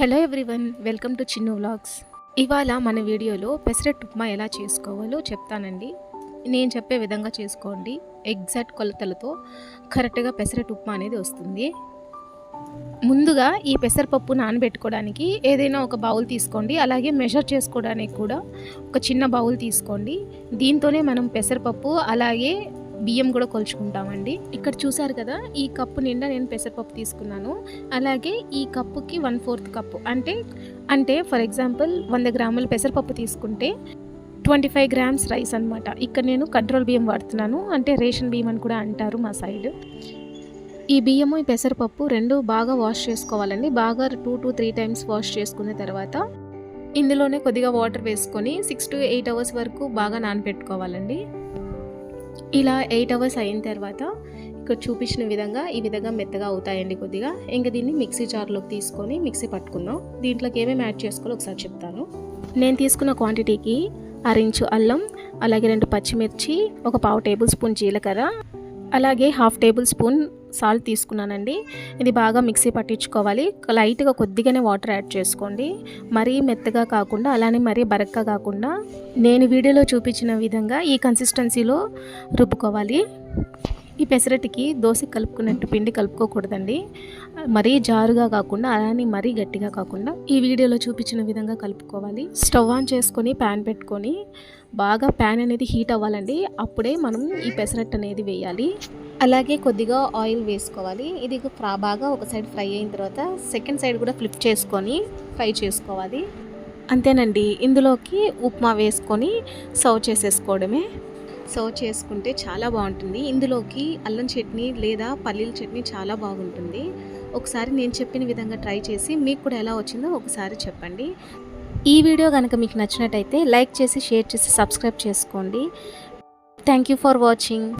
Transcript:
Hello everyone welcome to Chinnu vlogs. ఇవాళ మన వీడియోలో పెసరట్టు ఉప్మా ఎలా చేసుకోవాలో చెప్తానండి. నేను చెప్పే విధంగా చేసుకోండి. ఎగ్జాక్ట్ కొలతలతో కరెక్ట్గా పెసరట్టు ఉప్మా అనేది వస్తుంది. ముందుగా ఈ పెసరపప్పు నానబెట్టుకోవడానికి ఏదైనా ఒక బౌల్ తీసుకోండి. అలాగే మెజర్ చేసుకోవడానికి కూడా ఒక చిన్న బౌల్ తీసుకోండి. దీంతోనే మనం పెసరపప్పు అలాగే బియ్యం కూడా కొలుచుకుంటామండి. ఇక్కడ చూసారు కదా ఈ కప్పు నిండా నేను పెసరపప్పు తీసుకున్నాను. అలాగే ఈ కప్పుకి వన్ ఫోర్త్ కప్పు. అంటే అంటే ఫర్ ఎగ్జాంపుల్ వంద గ్రాముల పెసరపప్పు తీసుకుంటే ట్వంటీ ఫైవ్ గ్రామ్స్ రైస్ అనమాట ఇక్కడ నేను కంట్రోల్ బియ్యం వాడుతున్నాను. అంటే రేషన్ బియ్యం అని కూడా అంటారు మా సైడ్. ఈ బియ్యము ఈ పెసరపప్పు రెండు బాగా వాష్ చేసుకోవాలండి. బాగా two to three times wash చేసుకున్న తర్వాత ఇందులోనే కొద్దిగా వాటర్ వేసుకొని సిక్స్ టు ఎయిట్ అవర్స్ వరకు బాగా నానబెట్టుకోవాలండి. ఇలా ఎయిట్ అవర్స్ అయిన తర్వాత ఇక్కడ చూపించిన విధంగా ఈ విధంగా మెత్తగా అవుతాయండి కొద్దిగా. ఇంకా దీన్ని మిక్సీ జార్లోకి తీసుకొని మిక్సీ పట్టుకుందాం. దీంట్లోకి ఏమేమి యాడ్ చేసుకోవాలో ఒకసారి చెప్తాను. నేను తీసుకున్న క్వాంటిటీకి అరించు అల్లం అలాగే రెండు పచ్చిమిర్చి ఒక పావు టేబుల్ స్పూన్ జీలకర్ర అలాగే హాఫ్ టేబుల్ స్పూన్ సాల్ట్ తీసుకున్నానండి. ఇది బాగా మిక్సీ పట్టించుకోవాలి. లైట్గా కొద్దిగానే వాటర్ యాడ్ చేసుకోండి. మరీ మెత్తగా కాకుండా అలానే మరీ బరక్గా కాకుండా నేను వీడియోలో చూపించిన విధంగా ఈ కన్సిస్టెన్సీలో రుబ్బుకోవాలి. ఈ పెసరట్టుకి దోశ కలుపుకున్నట్టు పిండి కలుపుకోకూడదండి. మరీ జారుగా కాకుండా అలానే మరీ గట్టిగా కాకుండా ఈ వీడియోలో చూపించిన విధంగా కలుపుకోవాలి. స్టవ్ ఆన్ చేసుకొని ప్యాన్ పెట్టుకొని బాగా ప్యాన్ అనేది హీట్ అవ్వాలండి. అప్పుడే మనం ఈ పెసరట్టు అనేది వేయాలి. అలాగే కొద్దిగా ఆయిల్ వేసుకోవాలి. ఇది ఫ్రా బాగా ఒక సైడ్ ఫ్రై అయిన తర్వాత సెకండ్ సైడ్ కూడా ఫ్లిప్ చేసుకొని ఫ్రై చేసుకోవాలి. అంతేనండి. ఇందులోకి ఉప్మా వేసుకొని సర్వ్ చేసేసుకోవడమే. సర్వ్ చేసుకుంటే చాలా బాగుంటుంది. ఇందులోకి అల్లం చట్నీ లేదా పల్లీల చట్నీ చాలా బాగుంటుంది. ఒకసారి నేను చెప్పిన విధంగా ట్రై చేసి మీకు కూడా ఎలా వచ్చిందో ఒకసారి చెప్పండి. ఈ వీడియో కనుక మీకు నచ్చినట్టయితే లైక్ చేసి షేర్ చేసి సబ్స్క్రైబ్ చేసుకోండి. Thank you for watching